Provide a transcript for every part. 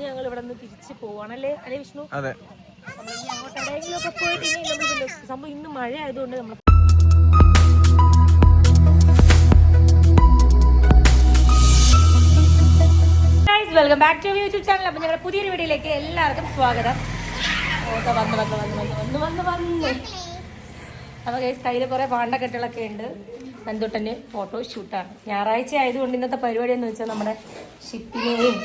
ഇനി ഞങ്ങൾ ഇവിടെ നിന്ന് തിരിച്ച് പോവാണല്ലേ അല്ലേ? വിഷ്ണു? അതെ. അങ്ങോട്ട് എവിടെയെങ്കിലും ഒക്കെ പോയിട്ട് ഇനി നമ്മൾ സംഭവം ഇന്ന് മഴ ആയതുകൊണ്ട് നമ്മൾ welcome back to YouTube channel അപ്പം ഞങ്ങളുടെ പുതിയൊരു വീഡിയോയിലേക്ക് എല്ലാവർക്കും സ്വാഗതം. ഓക്കെ വന്ന് വന്ന് വന്ന് വന്ന് വന്ന് വന്ന് വന്ന്. അപ്പോൾ ഗൈസ് കയ്യിൽ കുറേ പാണ്ടക്കെട്ടുകളൊക്കെ ഉണ്ട്. നന്ദുട്ടന്റെ ഫോട്ടോ ഷൂട്ടാണ് ഞായറാഴ്ച ആയതുകൊണ്ട് ഇന്നത്തെ പരിപാടി എന്ന് വെച്ചാൽ നമ്മുടെ ഷിപ്പിനെയും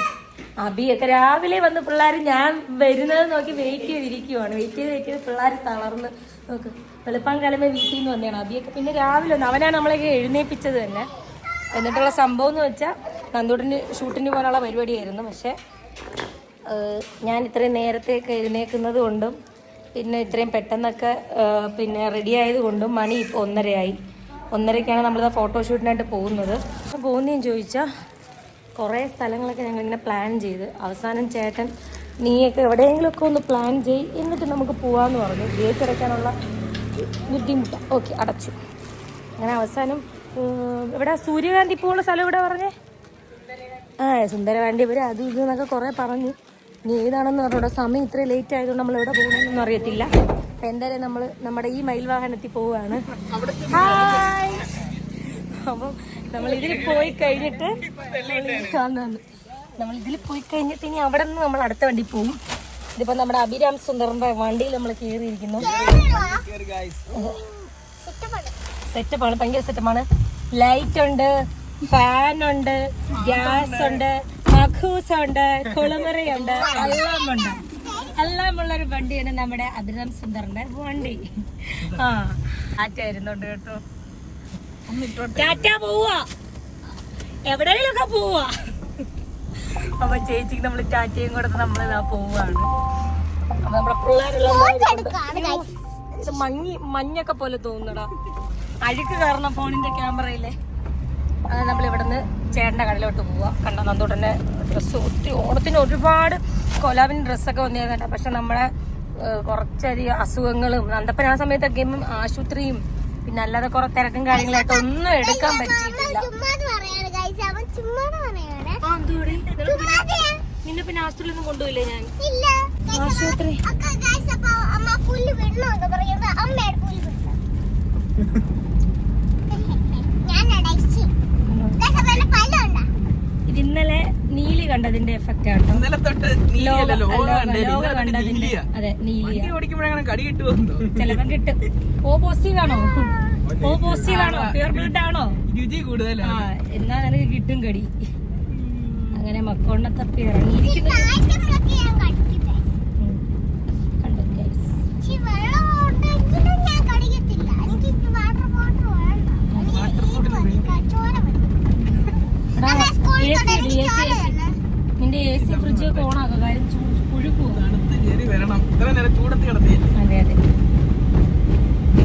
അബിയൊക്കെ രാവിലെ വന്ന് പിള്ളേർ ഞാൻ വരുന്നത് നോക്കി വെയിറ്റ് ചെയ്തിരിക്കുവാണ്. വെയിറ്റ് ചെയ്ത് വെയിറ്റ് ചെയ്ത് പിള്ളേർ തളർന്ന് നോക്ക്. വെളുപ്പം കാലമേ വീട്ടിൽ നിന്ന് വന്നതാണ് അബിയൊക്കെ. പിന്നെ രാവിലെ വന്നു അവനാണ് നമ്മളെയൊക്കെ എഴുന്നേപ്പിച്ചത് തന്നെ. എന്നിട്ടുള്ള സംഭവം എന്ന് വെച്ചാൽ നന്ദൂട്ടിന് ഷൂട്ടിന് പോകാനുള്ള പരിപാടിയായിരുന്നു. പക്ഷേ ഞാൻ ഇത്രയും നേരത്തേക്ക് എഴുന്നേക്കുന്നത് കൊണ്ടും പിന്നെ ഇത്രയും പെട്ടെന്നൊക്കെ പിന്നെ റെഡി ആയതുകൊണ്ടും മണി ഇപ്പോൾ ഒന്നരയായി. ഒന്നരയ്ക്കാണ് നമ്മളിത് ഫോട്ടോഷൂട്ടിനായിട്ട് പോകുന്നത്. പോകുന്നതെന്ന് ചോദിച്ചാൽ കുറേ സ്ഥലങ്ങളൊക്കെ ഞങ്ങൾ ഞങ്ങളിങ്ങനെ പ്ലാൻ ചെയ്ത്. അവസാനം ചേട്ടൻ നീയൊക്കെ എവിടെയെങ്കിലുമൊക്കെ ഒന്ന് പ്ലാൻ ചെയ് എന്നിട്ട് നമുക്ക് പോകാമെന്ന് പറഞ്ഞു. ഗേറ്റ് അടയ്ക്കാനുള്ള ബുദ്ധിമുട്ട്. ഓക്കെ അടച്ചു. അങ്ങനെ അവസാനം ഇവിടെ സൂര്യകാന്തി പൂവുള്ള സ്ഥലം ഇവിടെ പറഞ്ഞേ? ആ സുന്ദരവാണ്ടി ഇവർ അത് ഇത് എന്നൊക്കെ കുറേ പറഞ്ഞു. ഇനി ഏതാണെന്ന് പറഞ്ഞൂടെ സമയം ഇത്രയും ലേറ്റ് ആയതുകൊണ്ട് നമ്മൾ എവിടെ പോകണമെന്നൊന്നും അറിയത്തില്ല. അപ്പം എന്തായാലും നമ്മൾ നമ്മുടെ ഈ മയിൽ വാഹനത്തിൽ പോവുകയാണ് ഹായ് അപ്പം നമ്മൾ ഇതിൽ പോയി കഴിഞ്ഞിട്ട്. നമ്മൾ ഇതിൽ പോയി കഴിഞ്ഞിട്ട് ഇനി അവിടെ നിന്ന് നമ്മൾ അടുത്ത വണ്ടി പോകും ഇതിപ്പോ നമ്മുടെ അഭിരാം സുന്ദറിന്റെ വണ്ടിയിൽ നമ്മൾ കയറിയിരിക്കുന്നു. സെറ്റപ്പാണ് ഭയങ്കര സെറ്റപ്പാണ്. ലൈറ്റ് ഉണ്ട് ഫാൻ ഉണ്ട് ഗ്യാസ് ഉണ്ട് മഖൂസ് ഉണ്ട് കുളിമുറിയുണ്ട് എല്ലാം ഉണ്ട് എല്ലാം ഉള്ള ഒരു വണ്ടിയാണ് നമ്മുടെ അഭിരാം സുന്ദറിന്റെ വണ്ടി. ആ ആറ്റായിരുന്നുണ്ട് കേട്ടോ. ടാറ്റ പോവാ പോവാ അപ്പൊ ചേച്ചിക്ക് നമ്മൾ ടാറ്റയും കൊടുത്ത് നമ്മൾ ഇതാ പോവാണ് അപ്പൊ നമ്മുടെ പിള്ളേരുള്ള മഞ്ഞി മഞ്ഞൊക്കെ പോലെ തോന്നുന്നടാ. അഴുക്ക് കാരണം ഫോണിന്റെ ക്യാമറയിലെ അത് നമ്മൾ ഇവിടുന്ന് ചേട്ടന്റെ കടയിലോട്ട് പോവാം. കണ്ട നന്ദോട്ടന്റെ ഡ്രസ്സ് ഒത്തിരി ഓണത്തിന് ഒരുപാട് കൊലാവിന് ഡ്രസ്സൊക്കെ വന്നിരുന്നുണ്ട്. പക്ഷെ നമ്മളെ ഏഹ്, കുറച്ചധികം അസുഖങ്ങളും നന്ദപ്പൻ ആ സമയത്തൊക്കെ ആശുപത്രിയും പിന്നെ അല്ലാതെ കുറെ തിരക്കും കാര്യങ്ങളായിട്ട് ഒന്നും എടുക്കാൻ പറ്റിയിട്ടില്ല? നിന്നെ പിന്നെ ആശുപത്രിയിലൊന്നും കൊണ്ടുപോയില്ലേ ഞാൻ? ആശുപത്രി? ഇത് ഇന്നലെ നീലി കണ്ടതിന്റെ എഫക്റ്റ് ആണ് ഇന്നലെ തൊട്ട് അതെ നീലിയ. ചിലപ്പം കിട്ടും. ഓ പോസിറ്റീവ് ആണോ? ഓ പോസിറ്റീവ് ആണോ? പ്യൂർ ബ്ലഡ് ആണോ? രുചി കൂടുതൽ ആ എന്നാ നിനക്ക് കിട്ടും കടി. അങ്ങനെ മക്കോണ്ണ തപ്പി ഇറങ്ങിയിരിക്കുന്നു. കണ്ടു നിന്റെ എ സി ഫ്രിഡ്ജ് ഒക്കെ ഓണാക്കുക കാര്യം ചൂ- പുഴു പോവും തണുത്ത് കയറി വരണം. ഇത്ര നേരം ചൂടത്ത് കിടത്തിയില്ലേ അതെ അതെ.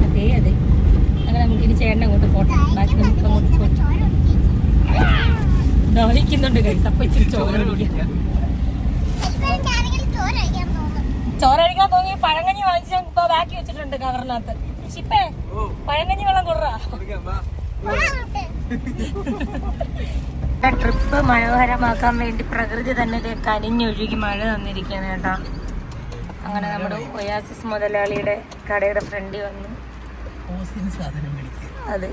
അതെ അതെ. അങ്ങനെ നമുക്ക് ഇനി ചേട്ടൻ അങ്ങോട്ട് പോട്ടെ. ബാക്കി നമുക്ക് അങ്ങോട്ട് പോട്ടെ. ദഹിക്കുന്നുണ്ട് കൈസ് അപ്പൊ ഇച്ചിരി ചോറ് കുടിക്കാം ചോറ് കഴിക്കാൻ തോന്നി പഴങ്കഞ്ഞി വാങ്ങിച്ച് ഇപ്പൊ ബാക്കി വെച്ചിട്ടുണ്ട് കവറിനകത്ത്. ഷിപ്പേ ഓ. പഴങ്കഞ്ഞി വെള്ളം കൊടുറാ ട്രിപ്പ് മനോഹരമാക്കാൻ വേണ്ടി പ്രകൃതി തന്നെ കനിഞ്ഞൊഴുകി മഴ തന്നിരിക്കുകയാണ് കേട്ടോ. അങ്ങനെ നമ്മുടെ ഒയാസിസ് മുതലാളിയുടെ കടയുടെ ഫ്രണ്ടിൽ വന്നു. ഓസിന് അതെ.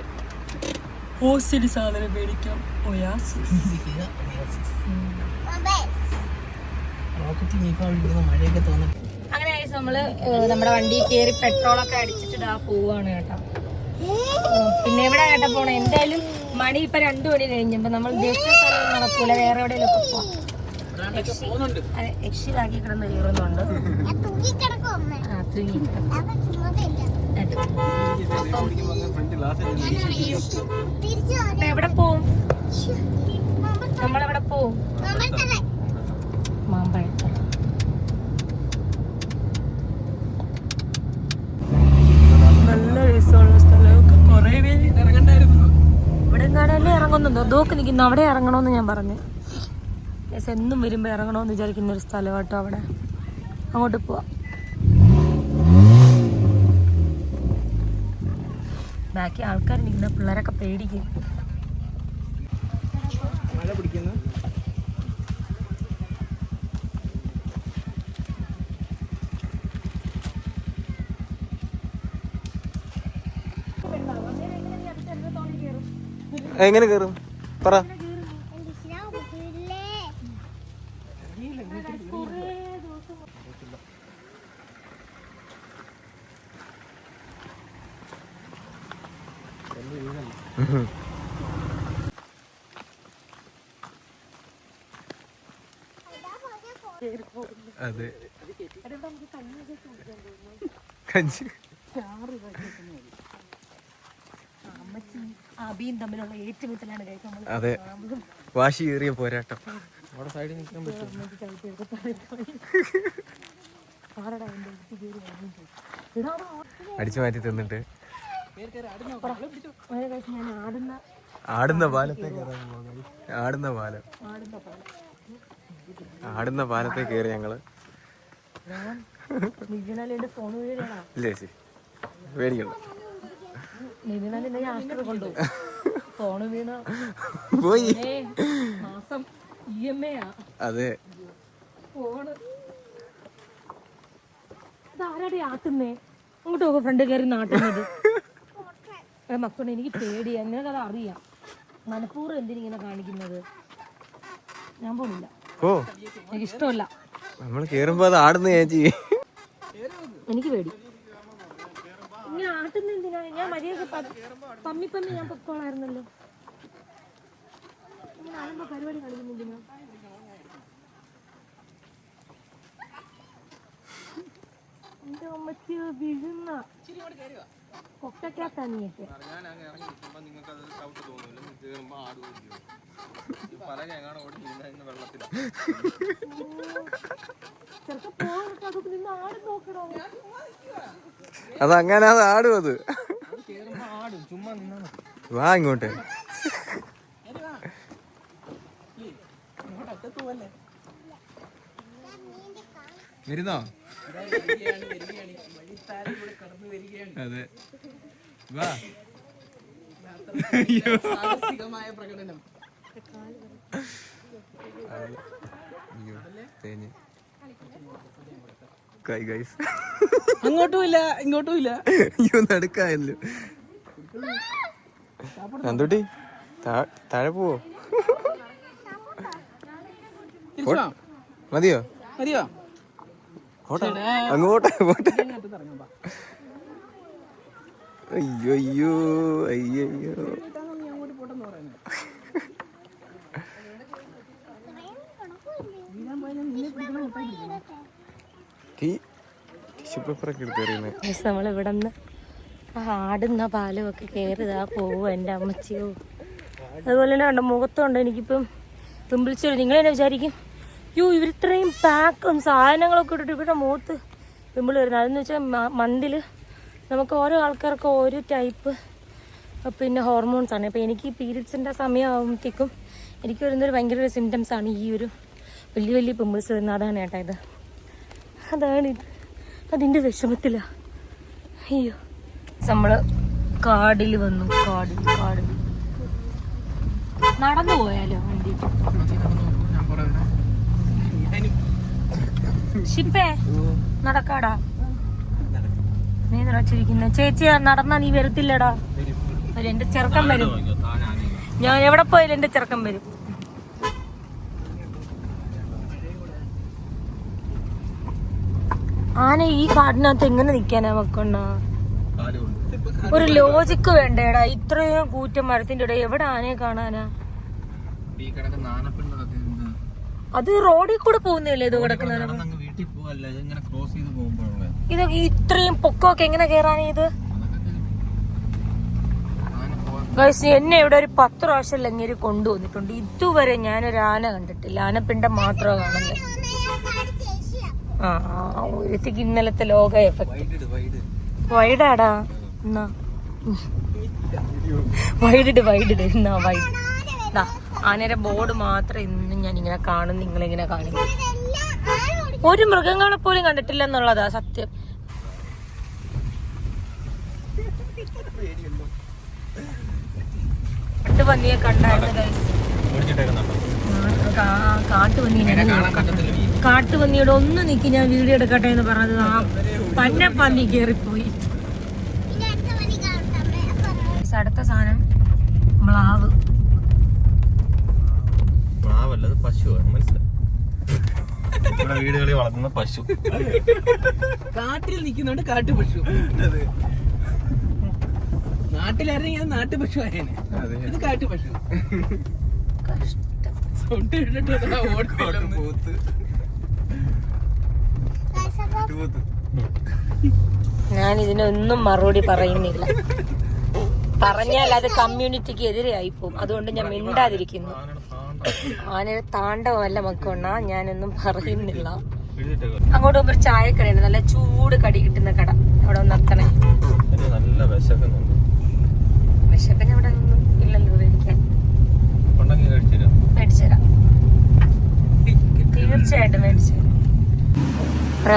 ഹോസ്റ്റലി സാധനം മേടിക്കാം. ഒയാസിസ്. അങ്ങനെ ആയി നമ്മൾ നമ്മുടെ വണ്ടി കയറി പെട്രോളൊക്കെ അടിച്ചിട്ട് ഇതാ പോവാണ് കേട്ടോ. പിന്നെ എവിടെ കേട്ടോ പോണേ? എന്തായാലും മണി ഇപ്പൊ രണ്ടു മണി കഴിഞ്ഞപ്പോ നമ്മൾ ഉദ്ദേശിച്ച സ്ഥലം നടക്കൂല. വേറെ എവിടെയെങ്കിലും ഒക്കെ പോവാം. പോകുന്നുണ്ട്. അതെ യക്ഷിലാക്കി കിടന്ന് കയറുന്നുണ്ട്. ആ തൂങ്ങി അതെ. അപ്പൊ എവിടെ പോവും? നമ്മളെവിടെ പോവും? മാമ്പഴത്തറ നല്ല രസമുള്ള സ്ഥലമൊക്കെ കുറേ പേര് ഇറങ്ങണ്ടായിരുന്നു ഇവിടെ ഇറങ്ങുന്നുണ്ടോ ദോക്ക് നിൽക്കുന്നു അവിടെ ഇറങ്ങണമെന്ന് ഞാൻ പറഞ്ഞു. യെസ് എന്നും വരുമ്പോൾ ഇറങ്ങണമെന്ന് വിചാരിക്കുന്ന ഒരു സ്ഥലം കേട്ടോ അവിടെ. അങ്ങോട്ട് പോവാ. ബാക്കി ആൾക്കാർ നിൽക്കുന്ന പിള്ളേരൊക്കെ പേടിക്കും. മഴ പിടിക്കുന്നു. എങ്ങനെ കേറും? പറ. അതെ. കഞ്ചി. തമ്മിലുള്ള ഏറ്റുമുട്ടലാണ് അതെ. വാശി ഏറിയ പോരാട്ടം. അവിടെ സൈഡിൽ നിൽക്കാൻ പറ്റും അടിച്ചു മാറ്റി തിന്നിട്ട്. ഞാൻ ആടുന്ന പോകാം. ആടുന്ന പാലം. ആടുന്ന പാലത്തെ കയറി ഞങ്ങൾ. ഇല്ല ചേച്ചി. പേടിക്കണ്ട. ഞാൻ ആശുപത്രി കൊണ്ടുപോകും ഫോൺ വീണ പോയി. മാസം ഇ എം എ അതെ. ഫോണ്. ഇതാരാടി ആട്ടുന്നേ? അങ്ങോട്ട് പോകും ഫ്രണ്ട് കയറി നാട്ടുന്നത്. മക്കളെ എനിക്ക് പേടിയാ. നിനക്കത് അറിയാം. മനഃപൂർവം എന്തിനിങ്ങനെ കാണിക്കുന്നത്? ഞാൻ പോണില്ല. ഓ എനിക്ക് ഇഷ്ടമല്ല നമ്മൾ കേറുമ്പോ അത് ആടുന്ന ചേച്ചി എനിക്ക് പേടി. ആട്ടുന്ന എന്തിനാ ഞാൻ മര്യാദ പമ്മി പമ്മി ഞാൻ പൊക്കോളായിരുന്നല്ലോ. ഇങ്ങനെ ആകുമ്പോ പരിപാടി കളിക്കുന്നെന്തിനാ എന്റെ അമ്മച്ചി വീഴുന്ന. കൊക്കക്കകത്താ വെള്ളത്തിൽ ചെറുക്ക പോകട്ടെ അതൊക്കെ നിന്ന് ആട് നോക്കണോ അത് അങ്ങനെ അത്. ആടും. അത് വാ ഇങ്ങോട്ട്. വരുന്നോ അതെ. വാ. പ്രകടനം. അങ്ങോട്ടും ഇല്ല ഇങ്ങോട്ടും ഇല്ല അയ്യോ നടുക്കായല്ലോ. നന്ദുട്ടി താഴെ പോവോ? മതിയോ? മതിയോ? അങ്ങോട്ട്? പോട്ടെ വാ. അയ്യോ അയ്യോ അയ്യോ അയ്യോ. ഇതാണ് നീ അങ്ങോട്ട് പോട്ടെന്ന് പറയുന്നത് വീഴാൻ പോയാൽ നിന്നെ ആടുന്ന ഒക്കെ കയറിതാ പോവും എന്റെ അമ്മച്ചിയോ. അതുപോലെ തന്നെ ഉണ്ട് മുഖത്തുണ്ട് എനിക്കിപ്പം പിമ്പിളിച്ചു നിങ്ങൾ തന്നെ വിചാരിക്കും? യോ ഇവർ ഇത്രയും പാക്കും സാധനങ്ങളൊക്കെ ഇട്ടിട്ട് ഇവരുടെ മൂത്ത് പിമ്പിൾ വരുന്നത്. അതെന്ന് വെച്ചാൽ മന്തിൽ നമുക്ക് ഓരോ ആൾക്കാർക്ക് ഓരോ ടൈപ്പ് പിന്നെ ഹോർമോൺസ് ആണ്. ഇപ്പം എനിക്ക് പീരീഡ്സിന്റെ സമയമാകുമ്പോഴത്തേക്കും എനിക്ക് വരുന്നൊരു ഭയങ്കര ഒരു സിംറ്റംസ് ആണ് ഈ ഒരു വലിയ വലിയ പിമ്പിൾസ് വരുന്നത്. അതാണ് ഏട്ടാ ഇത്. അതാണ് ഇത്. അതിന്റെ വിഷമത്തില. അയ്യോ. നമ്മൾ കാടിൽ വന്നു. കാടിൽ കാടിൽ നടന്നു പോയാലോ വണ്ടി? ഷിപ്പേ നടക്കാടാ. നീ നിറച്ചിരിക്കുന്ന ചേച്ചി നടന്നാ നീ വരത്തില്ലടാ. വരും. എന്റെ ചെറുക്കൻ വരും. ഞാൻ എവിടെ പോയാലും എന്റെ ചെറുക്കൻ വരും? ആന ഈ കാടിനകത്ത് എങ്ങനെ നിക്കാനാ മക്കണ്ണ ഒരു ലോജിക്ക് വേണ്ടേടാ. ഇത്രയും കൂറ്റം മരത്തിന്റെ ഇടയിൽ എവിടെ ആനയെ കാണാനാ? അത് റോഡിൽ കൂടെ പോകുന്നില്ലേ ഇത് കിടക്കുന്ന ക്രോസ് ചെയ്ത് ഇത് ഇത്രയും പൊക്കമൊക്കെ എങ്ങനെ കേറാനാ ഇത്? ഗൈസ് എന്നെ ഇവിടെ ഒരു പത്ത് പ്രാവശ്യം ലങ്ങേരി കൊണ്ടുവന്നിട്ടുണ്ട്. ഇതുവരെ ഞാനൊരു ആന കണ്ടിട്ടില്ല. ആനപ്പിണ്ടം മാത്രമേ കാണുന്നത് ആ ഒരുത്തേക്ക് ഇന്നലത്തെ ലോക എഫക്ട് വൈഡാടാ എന്നാ. വൈഡിട് വൈഡിട് എന്നാ വൈഡ് ആനയുടെ ബോർഡ് മാത്രം ഇന്നും ഞാൻ ഇങ്ങനെ കാണും. നിങ്ങളിങ്ങനെ കാണിക്കും. ഒരു മൃഗങ്ങളെ പോലും കണ്ടിട്ടില്ല എന്നുള്ളതാ സത്യം. കാട്ടുപന്നിയെ കണ്ടായിരുന്നു കാട്ടുപന്നിയുടെ ഒന്ന് നിക്ക് ഞാൻ വീഡിയോ എടുക്കട്ടെ എന്ന് പറഞ്ഞത് ആ പന്ന പന്നി കേറിപ്പോയി. അടുത്ത സാധനം മ്ലാവ്. മ്ലാവല്ലത് പശുവാണ് മനസ്സിലായി. ഇവിടെ വീടുകളിൽ വളർത്തുന്ന പശു. കാട്ടിൽ നിൽക്കുന്നുണ്ട് കാട്ടുപശു നാട്ടിലായിരുന്നെങ്കിൽ അത് നാട്ടുപശു ആയേനെ അതെ. ഇത്. പോത്ത്. പോത്ത്. ഞാൻ ഇതിനൊന്നും മറുപടി പറയുന്നില്ല. പറഞ്ഞാൽ അത് കമ്മ്യൂണിറ്റിക്ക് ആയി പോകും അതുകൊണ്ട് ഞാൻ മിണ്ടാതിരിക്കുന്നു. ആനയുടെ താണ്ടവല്ല താണ്ഡവമല്ല മക്കൊണ്ണ ഞാനൊന്നും പറയുന്നില്ല. അങ്ങോട്ട് പോകുമ്പോൾ ഒരു ചായക്കടയുണ്ട് നല്ല ചൂട് കടി കിട്ടുന്ന കട. അവിടെ ഒന്ന് നിർത്തണേ നല്ല വിശക്കുന്നുണ്ട്. വിശപ്പിന് അവിടെ ഒന്നും ഇല്ലല്ലോ മേടിക്കാൻ മേടിച്ചുതരാം. തീർച്ചയായിട്ടും മേടിച്ചുതരാം.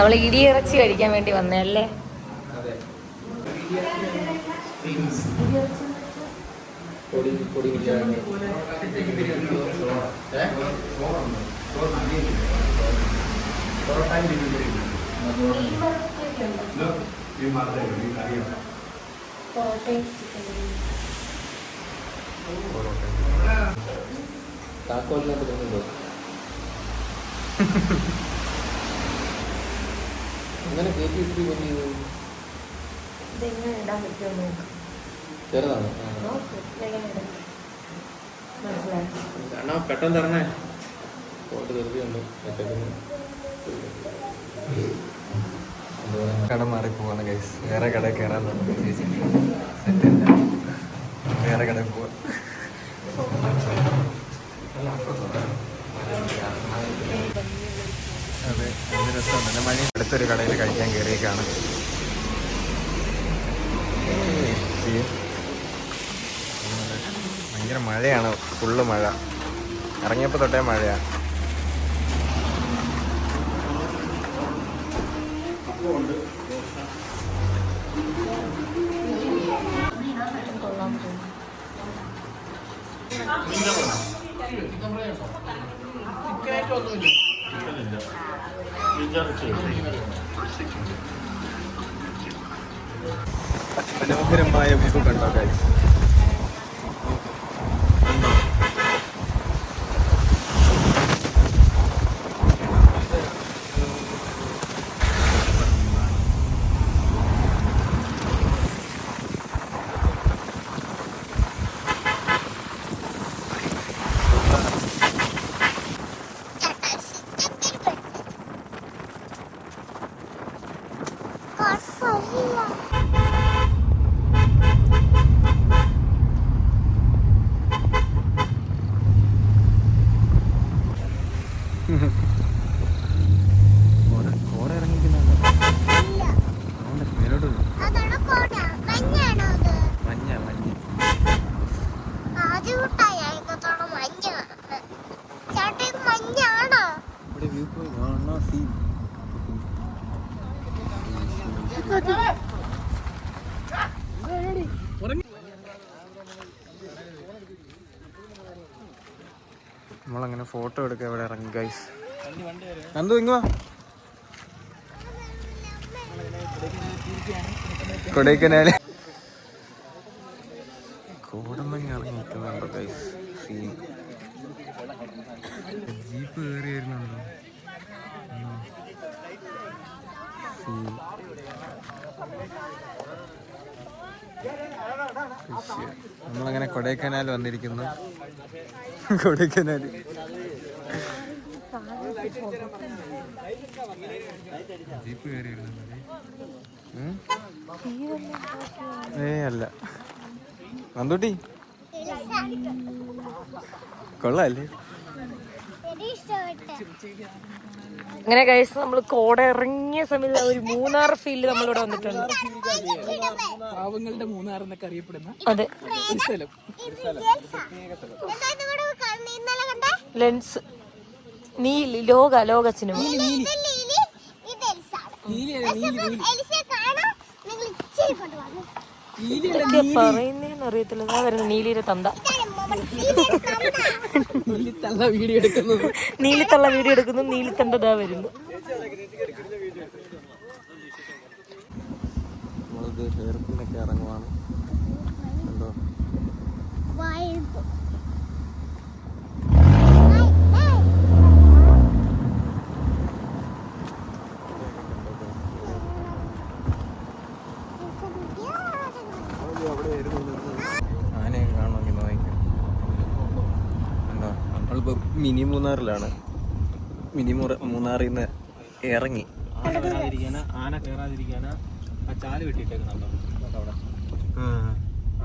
അവൾ ഇടിയിറച്ചി കഴിക്കാൻ വേണ്ടി വന്നല്ലേ പൊടി പൊടി ബിരിയാണി താക്കോലിനകത്ത് കൊണ്ടുണ്ടോ അങ്ങനെ ഇത്തിരി കൊണ്ടു ഇതെങ്ങനെ ഇടാൻ പറ്റുമോ നോക്ക്. ചെറുതാണ്? അണ്ണാ പെട്ടെന്ന് തരണേ ഫോട്ടോ തെറിയുണ്ട് കട മാറി പോവാണ് ഗൈസ് വേറെ കട കയറാൻ ചേച്ചി. വേറെ കട പോവാ. അതെ മണി അടുത്തൊരു കടയിൽ കഴിക്കാൻ കയറിയേക്കാണ്. ഏയ്. മഴയാണ് ഫുള്ള് മഴ ഇറങ്ങിയപ്പോൾ തൊട്ടേ മഴയാണ്. മനോഹരമായ വ്യൂ കണ്ടോ ഗൈസ് കോട ഇറങ്ങിക്കുന്നുണ്ടോ അതുകൊണ്ട് മേലോട്ട് വരും. അതാണ് കോട മഞ്ഞാണോ അത് മഞ്ഞ മഞ്ഞ ആദ്യമായിട്ടായി അതിനകത്തോടെ മഞ്ഞ കാണുന്നത് ചേട്ടാ ഇത് മഞ്ഞാണോ ഇവിടെ വ്യൂ പോയി കാണാ സീൻ നമ്മളങ്ങനെ ഫോട്ടോ എടുക്കുക ഇവിടെ ഇറങ്ങി ഗൈസ് നന്ദു ഇങ്ങ കൊടൈക്കനാല്. കോടമഞ്ഞ് ഇറങ്ങി നിൽക്കുന്നുണ്ടോ ഗൈസ് സീൻ ജീപ്പ് കയറി വരുന്നുണ്ടോ. നമ്മളങ്ങനെ കൊടൈക്കനാൽ വന്നിരിക്കുന്നു. ഉം? ഏ അല്ല. നന്ദൂട്ടി. കൊള്ളാല്ലേ? അങ്ങനെ കഴിച്ച് നമ്മൾ കോട ഇറങ്ങിയ സമയത്ത് ഒരു മൂന്നാർ ഫീൽഡ് നമ്മളിവിടെ വന്നിട്ടുണ്ട്. പാവങ്ങളുടെ മൂന്നാർ എന്നൊക്കെ അറിയപ്പെടുന്ന അതെ. ലെൻസ്. നീലി ലോക ലോക സിനിമ ഇത് ലീലി ഇത് എൽസാണ് എൽസയെ കാണാൻ നിങ്ങൾ ഇച്ചിരി കൊണ്ടുവന്നു ഇതൊക്കെ പറയുന്നേന്ന് അറിയത്തില്ല. വരുന്ന നീലിയുടെ തന്ത. നീലിത്തള്ള വീഡിയോ എടുക്കുന്നു നീലിത്തള്ള വീഡിയോ എടുക്കുന്നു നീലിത്തണ്ടതാ വരുന്നു. ഇറങ്ങുവാണ്. അവിടെ ആയിരുന്നു വൈബ് മിനി മൂന്നാറിലാണ്. മിനി മൂന്നാറിൽ നിന്ന് ഇറങ്ങി. ആന വരാതിരിക്കാനാ ആന കയറാതിരിക്കാനാ ആ ചാൽ അവിടെ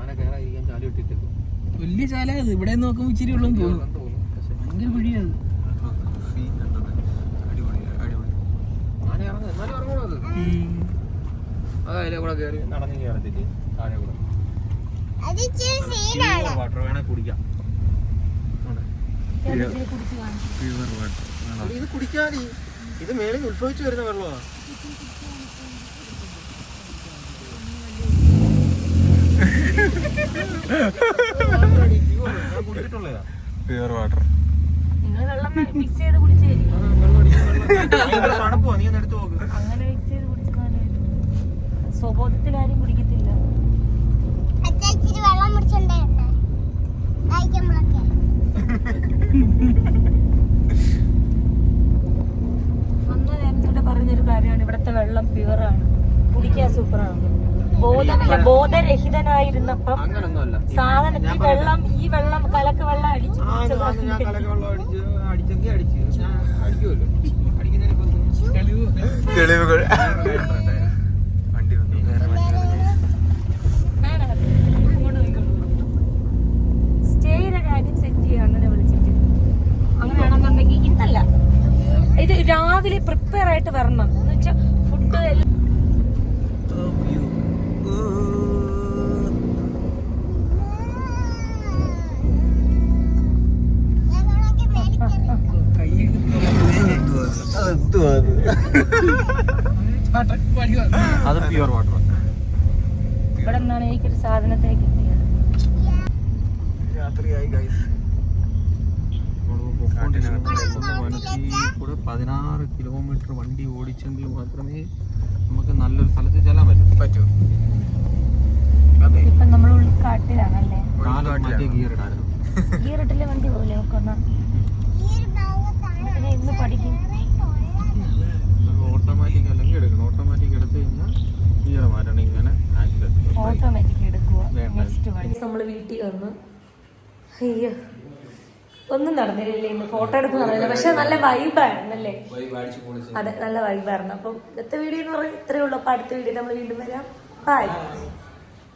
ആന കയറാതിരിക്കാൻ ചാൽ വെട്ടിയിട്ടേക്കും വലിയ ചാല ഇവിടെ നോക്കുമ്പോ ഇച്ചിരി ഭയങ്കര ആന ഇറങ്ങും. എന്നാലും ഇറങ്ങണം അത്. കൂടെ കയറി നടന്നു കയറത്തില്ലേ കൂടെ. വാട്ടർ വേണേ കുടിക്കാം. എടി, ഇത് കുടിക്കാടി. ഇത് മേളിൽ ഉത്ഭവിച്ചു വരുന്ന വെള്ളമാണ് പ്യുവർ വാട്ടർ നിങ്ങൾ വെള്ളം മിക്സ് ചെയ്ത് കുടിച്ചായിരിക്കും തണുപ്പോ നീ ഒന്ന് എടുത്ത് നോക്ക് അങ്ങനെ മിക്സ് ചെയ്ത് കുടിച്ചാലും സ്വബോധത്തിൽ ആരും കുടിക്കത്തില്ല അച്ഛാ ഇച്ചിരി വെള്ളം മുടിച്ചുണ്ടായിരുന്നേ കഴിക്കുമ്പോഴൊക്കെ അന്ന് എന്നോട് പറഞ്ഞൊരു കാര്യമാണ് ഇവിടുത്തെ വെള്ളം പ്യുവറാണ് കുടിക്കാൻ സൂപ്പറാണ് ബോധമില്ല ബോധരഹിതനായിരുന്നപ്പം സാധനത്തിൽ വെള്ളം ഈ വെള്ളം കലക്ക് വെള്ളം അടിച്ചു ആ ഇത് വന്ന് ഞാൻ കലക്ക വെള്ളം അടിച്ച് അടിച്ചെങ്കിൽ അടിച്ച് ഞാൻ അടിക്കുമല്ലോ അടിക്കുന്നതിന് ഇപ്പൊ എന്ത്? തെളിവുകൾ വേറെ കാര്യം. വണ്ടി വന്നു വേറെ വണ്ടി സ്റ്റേയുടെ കാര്യം സെറ്റ് ചെയ്യാൻ അങ്ങനെ വിളിച്ചിട്ട് അങ്ങനെയാണെന്നുണ്ടെങ്കിൽ ഇന്നല്ല ഇത് രാവിലെ പ്രിപ്പയർ ആയിട്ട് വരണം. എന്ന് വെച്ചാൽ ഫുഡ് അത് പ്യുവർ വാട്ടർ ഇവിടെ നിന്നാണ് എനിക്കൊരു സാധനത്തെ കിട്ടിയത്. രാത്രിയായി ഗൈസ് കൂടെ പതിനാറ് കിലോമീറ്റർ വണ്ടി ഓടിച്ചെങ്കിൽ മാത്രമേ നമുക്ക് നല്ലൊരു സ്ഥലത്ത് ചെല്ലാൻ പറ്റൂ. പറ്റൂ. ഇപ്പൊ നമ്മൾ ഉൾക്കാട്ടിലാണല്ലേ? കാലം മാറ്റി ഗിയർ ഇടായിരുന്നു ഗീറിട്ടിലെ വണ്ടി പോലെ പിന്നെ ഇന്ന് പഠിക്കും. ഓട്ടോമാറ്റിക് അല്ലെങ്കിൽ എടുക്കണം. ഓട്ടോമാറ്റിക് എടുത്തു കഴിഞ്ഞാൽ ഗിയർ മാറ്റണം. ഇങ്ങനെ ഓട്ടോമാറ്റിക് എടുക്കുക. നമ്മൾ വീട്ടിൽ വന്ന് അയ്യോ. ഒന്നും നടന്നില്ലല്ലേ ഇന്ന് ഫോട്ടോ എടുത്ത് നടന്നില്ല. പക്ഷെ നല്ല വൈബായിരുന്നു അല്ലേ അതെ നല്ല വൈബായിരുന്നു അപ്പം ഇന്നത്തെ വീഡിയോ എന്ന് പറയുന്നത് ഇത്രയേ ഉള്ളൂ. അപ്പം അടുത്ത വീഡിയോ നമ്മൾ വീണ്ടും വരാം. ബൈ